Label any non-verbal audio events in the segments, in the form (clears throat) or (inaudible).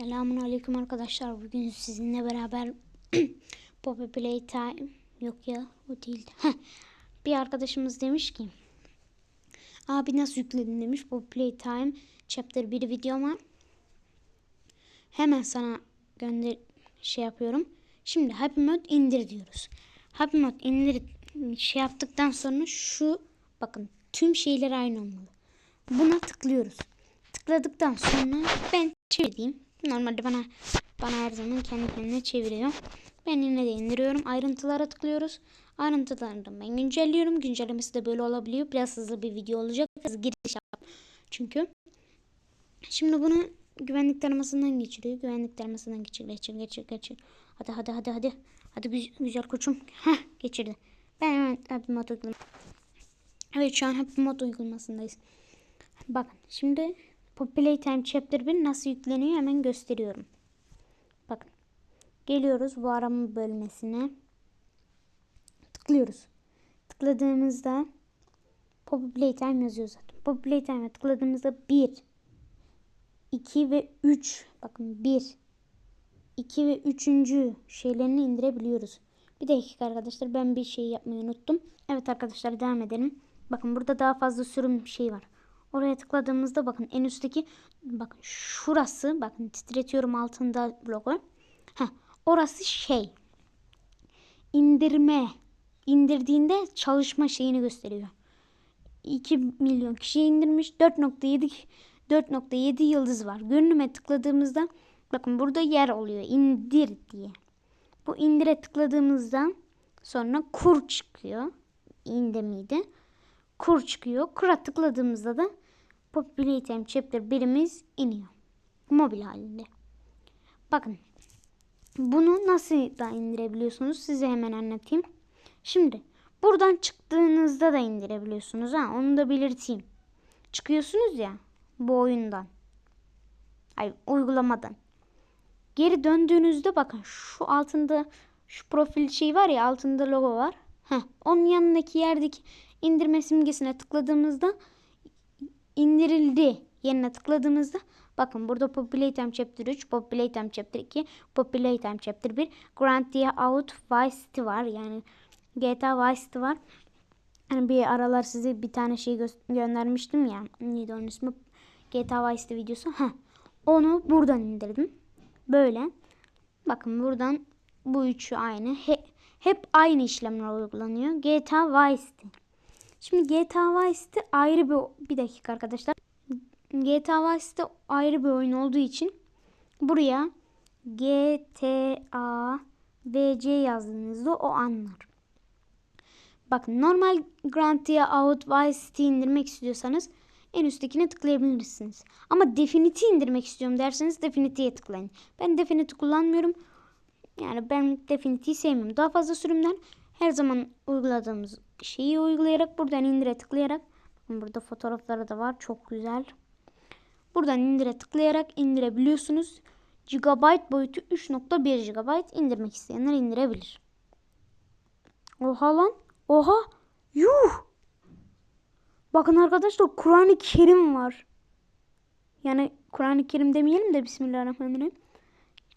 Selamun Aleyküm arkadaşlar. Bugün sizinle beraber (clears throat) Poppy Playtime yok ya o değil. Heh. Bir arkadaşımız demiş ki abi nasıl yükledin demiş Poppy Playtime chapter 1 videoma. Hemen sana gönder şey yapıyorum. Şimdi Happy Mode indir diyoruz. Happy Mode indir şey yaptıktan sonra şu bakın tüm şeyler aynı olmalı. Buna tıklıyoruz. Tıkladıktan sonra ben çevireyim. Normalde bana bana her zaman kendi kendine çeviriyor. Ben yine de indiriyorum. Ayrıntılara tıklıyoruz. Ayrıntılardan ben güncelliyorum. Güncellemesi de böyle olabiliyor. Biraz hızlı bir video olacak. Biraz giriş yap. Çünkü şimdi bunu güvenlik taramasından geçiriyor. Güvenlik taramasından geçir, geçir, geçir, geçir. Hadi hadi hadi hadi. Hadi güzel, güzel koçum. Heh geçirdi. Ben hemen Happy Mode uygulama. Evet şu an Happy Mode uygulamasındayız. Bakın şimdi Playtime Chapter 1 nasıl yükleniyor hemen gösteriyorum. Bakın. Geliyoruz bu arama bölmesine. Tıklıyoruz. Tıkladığımızda Poppy Playtime yazıyor zaten. Poppy Playtime'e tıkladığımızda 1 2 ve 3 bakın 1 2 ve 3. şeylerini indirebiliyoruz. Bir dakika arkadaşlar ben bir şey yapmayı unuttum. Evet arkadaşlar devam edelim. Bakın burada daha fazla sürüm şey var. Oraya tıkladığımızda bakın en üstteki bakın şurası bakın titretiyorum altında logo. Heh, orası şey indirme indirdiğinde çalışma şeyini gösteriyor. 2 milyon kişi indirmiş 4.7 4.7 yıldız var. Görünüme tıkladığımızda bakın burada yer oluyor indir diye. Bu indire tıkladığımızda sonra kur çıkıyor. İnde miydi? Kur çıkıyor. Kura tıkladığımızda da Populate Chapter birimiz iniyor. Mobil halinde. Bakın. Bunu nasıl da indirebiliyorsunuz size hemen anlatayım. Şimdi buradan çıktığınızda da indirebiliyorsunuz ha onu da belirteyim. Çıkıyorsunuz ya bu oyundan. Ay uygulamadan. Geri döndüğünüzde bakın şu altında şu profil şey var ya altında logo var. Heh, onun yanındaki yerdeki indirme simgesine tıkladığımızda indirildi yerine tıkladığımızda bakın burada Populate Chapter 3, Populate Chapter 2, Populate Chapter 1, Grand Theft Auto Vice City var. Yani GTA Vice City var. Yani bir aralar size bir tane şey gö- göndermiştim ya. Neydi onun ismi? GTA Vice City videosu. Heh. Onu buradan indirdim. Böyle. Bakın buradan bu üçü aynı. He, hep aynı işlemler uygulanıyor. GTA Vice City. Şimdi GTA Vice City ayrı bir bir dakika arkadaşlar. GTA Vice City ayrı bir oyun olduğu için buraya GTA VC yazdığınızda o anlar. Bakın normal Grand Theft Auto Vice City indirmek istiyorsanız en üsttekine tıklayabilirsiniz. Ama Definity indirmek istiyorum derseniz Definity'ye tıklayın. Ben Definity kullanmıyorum. Yani ben Definity'yi sevmiyorum. Daha fazla sürümden her zaman uyguladığımız şeyi uygulayarak buradan indire tıklayarak bakın burada fotoğrafları da var. Çok güzel. Buradan indire tıklayarak indirebiliyorsunuz. Gigabyte boyutu 3.1 GB indirmek isteyenler indirebilir. Oha lan. Oha. Yuh. Bakın arkadaşlar Kur'an-ı Kerim var. Yani Kur'an-ı Kerim demeyelim de Bismillahirrahmanirrahim.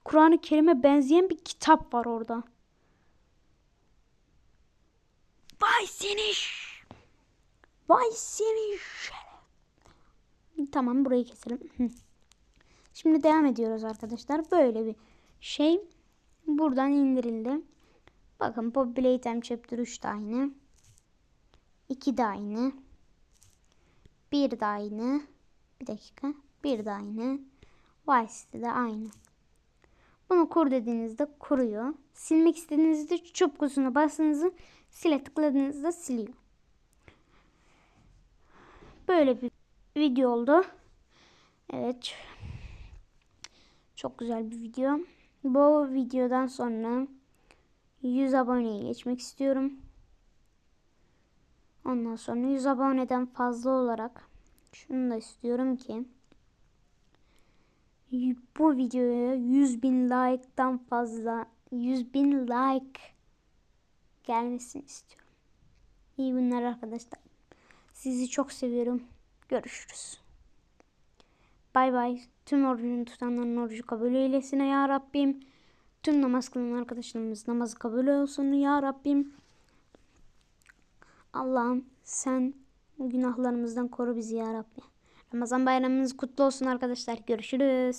Kur'an-ı Kerim'e benzeyen bir kitap var orada. Vay seni. Vay seni. Tamam burayı keselim. Şimdi devam ediyoruz arkadaşlar. Böyle bir şey buradan indirildi. Bakın Populate Chapter 3 de aynı. 2 de aynı. 1 de aynı. Bir dakika. 1 de aynı. Vice de aynı. Bunu kur dediğinizde kuruyor. Silmek istediğinizde çöp kutusuna bastığınızda sile tıkladığınızda siliyor. Böyle bir video oldu. Evet. Çok güzel bir video. Bu videodan sonra 100 aboneye geçmek istiyorum. Ondan sonra 100 aboneden fazla olarak şunu da istiyorum ki bu videoya 100 bin like'dan fazla 100 bin like gelmesini istiyorum. İyi günler arkadaşlar. Sizi çok seviyorum. Görüşürüz. Bay bay. Tüm orucunu tutanların orucu kabul eylesin ya Rabbim. Tüm namaz kılan arkadaşlarımız namazı kabul olsun ya Rabbim. Allah'ım sen günahlarımızdan koru bizi ya Rabbi. Ramazan bayramınız kutlu olsun arkadaşlar. Görüşürüz.